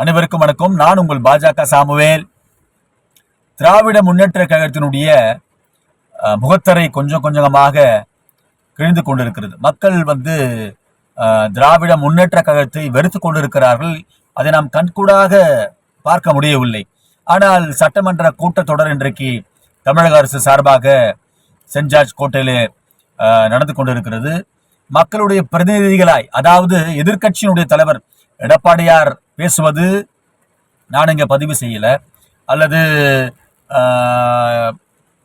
அனைவருக்கும் வணக்கம். நான் உங்கள் பாஜக சாமுவேல். திராவிட முன்னேற்ற கழகத்தினுடைய முகத்தரை கொஞ்சம் கொஞ்சமாக கிழிந்து கொண்டிருக்கிறது. மக்கள் வந்து திராவிட முன்னேற்ற கழகத்தை வெறுத்து கொண்டிருக்கிறார்கள். அதை நாம் கண்கூடாக பார்க்க முடியவில்லை. ஆனால் சட்டமன்ற கூட்டத்தொடர் இன்றைக்கு தமிழக அரசு சார்பாக சென்ட் ஜார்ஜ் கோட்டையிலே நடந்து கொண்டிருக்கிறது. மக்களுடைய பிரதிநிதிகளாய் அதாவது எதிர்க்கட்சியினுடைய தலைவர் எடப்பாடியார் பேசுவது நான் இங்கே பதிவு செய்யலை. அல்லது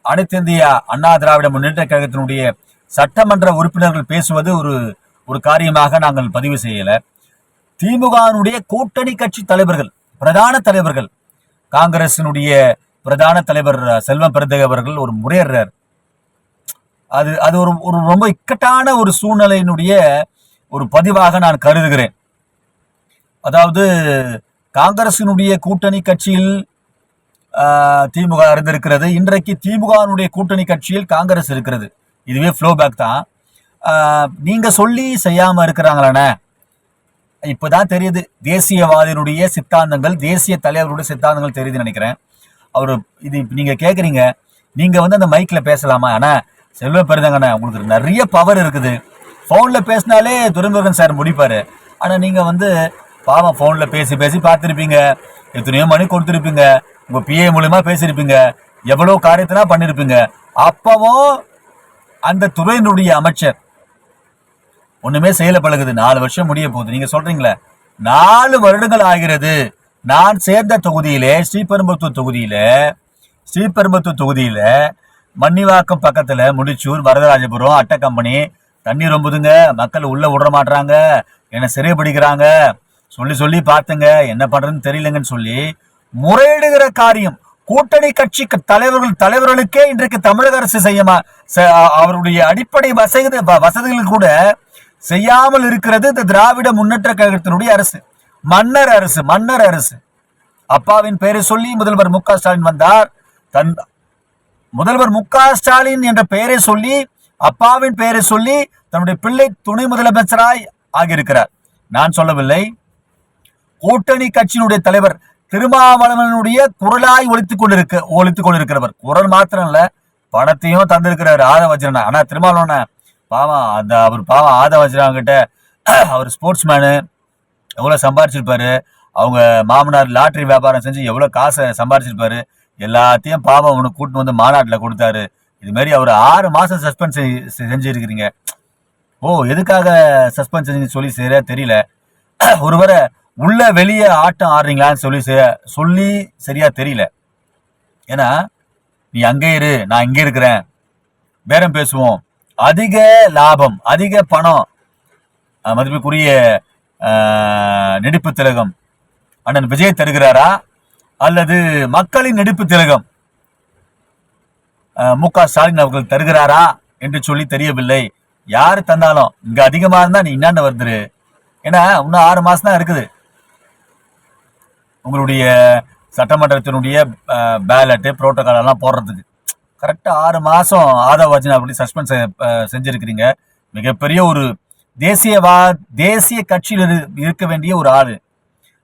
அனைத்து இந்திய அண்ணா திராவிட முன்னேற்ற கழகத்தினுடைய சட்டமன்ற உறுப்பினர்கள் பேசுவது ஒரு ஒரு காரியமாக நாங்கள் பதிவு செய்யலை. திமுகவினுடைய கூட்டணி கட்சி தலைவர்கள் பிரதான தலைவர்கள் காங்கிரசினுடைய பிரதான தலைவர் செல்வம் பெருந்தகை அவர்கள் ஒரு முறையறார். அது அது ஒரு ஒரு ரொம்ப இக்கட்டான ஒரு சூழ்நிலையினுடைய ஒரு பதிவாக நான் கருதுகிறேன். அதாவது காங்கிரசினுடைய கூட்டணி கட்சியில் திமுக இருந்திருக்கிறது. இன்றைக்கு திமுகனுடைய கூட்டணி கட்சியில் காங்கிரஸ் இருக்கிறது. இதுவே ஃப்ளோ பேக் தான். நீங்கள் நீங்க சொல்லி செய்யாம இப்போ தான் தெரியுது. தேசியவாதியினுடைய சித்தாந்தங்கள் தேசிய தலைவருடைய சித்தாந்தங்கள் தெரியுதுன்னு நினைக்கிறேன். அவர் இது இப்போ நீங்கள் கேட்குறீங்க நீங்கள் வந்து அந்த மைக்கில் பேசலாமா? அண்ணா செல்வ பெருந்தங்கண்ணே உங்களுக்கு நிறைய பவர் இருக்குது. ஃபோனில் பேசினாலே துரைமுருகன் சார் முடிப்பார். ஆனால் நீங்கள் வந்து பாவம் ஃபோனில் பேசி பேசி பார்த்துருப்பீங்க. எத்தனையோ மணி கொடுத்துருப்பீங்க. உங்கள் பிஏ மூலயமா பேசியிருப்பீங்க. எவ்வளோ காரியத்தெல்லாம் பண்ணியிருப்பீங்க அப்பவும் அந்த துறையினுடைய அமைச்சர் ஒன்றுமே செய்யல பழகுது. நாலு வருஷம் முடிய போகுது. நீங்கள் சொல்கிறீங்களே நாலு வருடங்கள் ஆகிறது. நான் சேர்ந்த தொகுதியிலே ஸ்ரீபெரும்புத்தூர் தொகுதியில் ஸ்ரீபெரும்புத்தூர் தொகுதியில் மன்னிவாக்கம் பக்கத்தில் முடிச்சூர் வரதராஜபுரம் அட்டை கம்பெனி தண்ணி ரொம்புதுங்க. மக்கள் உள்ளே விட மாட்டுறாங்க என்னை சிறைப்பிடிக்கிறாங்க சொல்லி சொல்லி பார்த்துங்க. என்ன பண்றதுன்னு தெரியலங்கன்னு சொல்லி முறையிடுகிற காரியம். கூட்டணி கட்சி தலைவர்கள் தலைவர்களுக்கே இன்றைக்கு தமிழக அரசு செய்யமா அவருடைய அடிப்படை வசதி வசதிகள் கூட செய்யாமல் இருக்கிறது இந்த திராவிட முன்னேற்ற கழகத்தினுடைய அரசு. மன்னர் அரசு மன்னர் அரசு. அப்பாவின் பெயரை சொல்லி முதல்வர் மு ஸ்டாலின் வந்தார். தன் முதல்வர் மு ஸ்டாலின் என்ற பெயரை சொல்லி அப்பாவின் பெயரை சொல்லி தன்னுடைய பிள்ளை துணை முதலமைச்சராய் ஆகியிருக்கிறார். நான் சொல்லவில்லை. கூட்டணி கட்சியினுடைய தலைவர் திருமாவளவனுடைய குரலாய் ஒழித்துக் கொண்டிருக்க ஒழித்துக் கொண்டிருக்கிறவர். குரல் மாத்திரம் இல்ல பணத்தையும் தந்திருக்கிறார் ஆதவஜனா. ஆனா திருமாவளவன பாவம் அந்த அவர் பாவம் ஆதவஜனா கிட்ட அவர் ஸ்போர்ட்ஸ் மேனு எவ்வளவு சம்பாரிச்சிருப்பாரு. அவங்க மாமனார் லாட்டரி வியாபாரம் செஞ்சு எவ்வளவு காசை சம்பாரிச்சிருப்பாரு. எல்லாத்தையும் பாவம் அவனுக்கு கூட்டு வந்து மாநாட்டுல கொடுத்தாரு. இது மாதிரி அவர் ஆறு மாசம் சஸ்பெண்ட் செஞ்சிருக்கிறீங்க. ஓ எதுக்காக சஸ்பெண்ட் செஞ்சு சொல்லி செய்யற தெரியல. ஒருவரை உள்ள வெளியே ஆட்டம் ஆடுறீங்களான்னு சொல்லி சொல்லி சரியா தெரியல. ஏன்னா நீ அங்கே இரு நான் இங்கே இருக்கிறேன். பேரம் பேசுவோம். அதிக லாபம் அதிக பணம். மதிப்புக்குரிய நடிப்பு திலகம். அண்ணன் விஜய் தருகிறாரா? அல்லது மக்களின் நடிப்பு திலகம்? மு க ஸ்டாலின் அவர்கள் தருகிறாரா? என்று சொல்லி தெரியவில்லை. யார் தந்தாலும் இங்க அதிகமா இருந்தா நீ என்னென்ன வருது ஏன்னா இன்னும் ஆறு மாசம் தான் இருக்குது. உங்களுடைய சட்டமன்றத்தினுடைய பேலட்டு புரோட்டோகால் எல்லாம் போடுறதுக்கு. கரெக்டாக ஆறு மாதம் ஆதவாஜன் அப்படி சஸ்பெண்ட் செஞ்சுருக்கிறீங்க. மிகப்பெரிய ஒரு தேசியவா தேசிய கட்சியில் இரு- இருக்க வேண்டிய ஒரு ஆள்.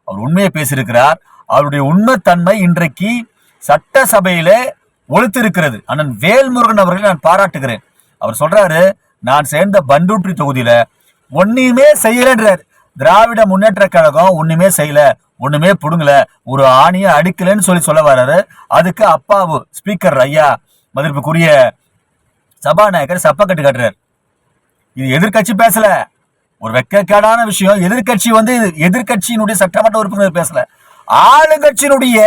அவர் உண்மையை பேசியிருக்கிறார். அவருடைய உண்மைத்தன்மை இன்றைக்கு சட்டசபையில ஒழித்திருக்கிறது. அண்ணன் வேல்முருகன் அவர்களை நான் பாராட்டுகிறேன். அவர் சொல்றாரு நான் சேர்ந்த பண்டூற்றி தொகுதியில ஒன்றையுமே செய்யலன்றார். திராவிட முன்னேற்ற கழகம் ஒண்ணுமே செய்யல. ஒண்ணுமே பிடுங்கல. ஒரு ஆணியை அடிக்கலன்னு சொல்லி சொல்ல வர்றாரு அதுக்கு அப்பாவு ஸ்பீக்கர் ஐயா மதிப்புக்குரிய சபாநாயகர் சப்பக்கட்டு கட்டுறார். இது எதிர்க்கட்சி பேசல. ஒரு வெக்கக்கேடான விஷயம். எதிர்க்கட்சி வந்து எதிர்க்கட்சியினுடைய சட்டமன்ற உறுப்பினர் பேசல. ஆளுங்கட்சியினுடைய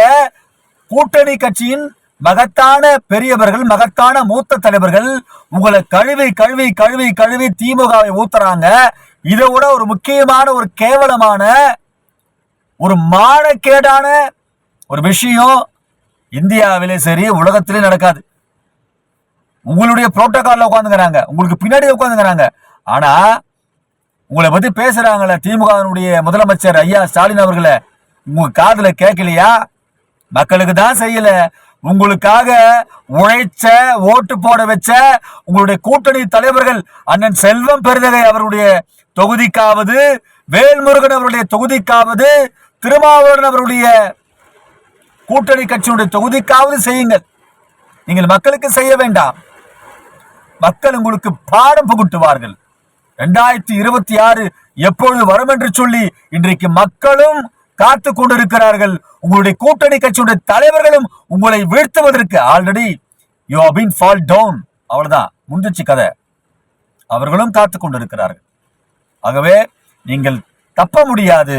கூட்டணி கட்சியின் மகத்தான பெரியவர்கள் மகத்தான மூத்த தலைவர்கள் உங்களை கழுவி கழுவி கழுவி கழுவி திமுகவை ஊத்துறாங்க. இதை விட ஒரு முக்கியமான ஒரு கேவலமான ஒரு மானக்கேடான ஒரு விஷயம் இந்தியாவிலே சரி உலகத்திலே நடக்காது. உங்களுடைய புரோட்டோகால்ல உட்காந்துக்கிறாங்க உங்களுக்கு பின்னாடி உட்காந்துக்கிறாங்க ஆனா உங்களை பத்தி பேசுகிறாங்கள திமுகவினுடைய முதலமைச்சர் ஐயா ஸ்டாலின் அவர்களை. உங்க காதுல கேட்கலையா மக்களுக்கு தான் செய்யல. உங்களுக்காக உழைச்ச ஓட்டு போட வச்ச உங்களுடைய கூட்டணி தலைவர்கள் அண்ணன் செல்வம் பெருந்தகை அவருடைய தொகுதிக்காவது வேல்முருகன் அவருடைய தொகுதிக்காவது திருமாவளவன் அவருடைய கூட்டணி கட்சியினுடைய தொகுதிக்காவது செய்யுங்கள். நீங்கள் மக்களுக்கு செய்ய வேண்டாம். மக்கள் உங்களுக்கு பாடம் புகுட்டுவார்கள். இரண்டாயிரத்தி இருபத்தி ஆறு எப்பொழுது வரும் என்று சொல்லி இன்றைக்கு மக்களும் காத்து கொண்டிருக்கிறார்கள். உங்களுடைய கூட்டணி கட்சியுடைய தலைவர்களும் உங்களை வீழ்த்துவதற்கு already you been fall down அவ்வளவுதான். முடிஞ்சிச்சு கதை. அவர்களும் காத்து கொண்டிருக்கிறார்கள். ஆகவே நீங்கள் தப்ப முடியாது.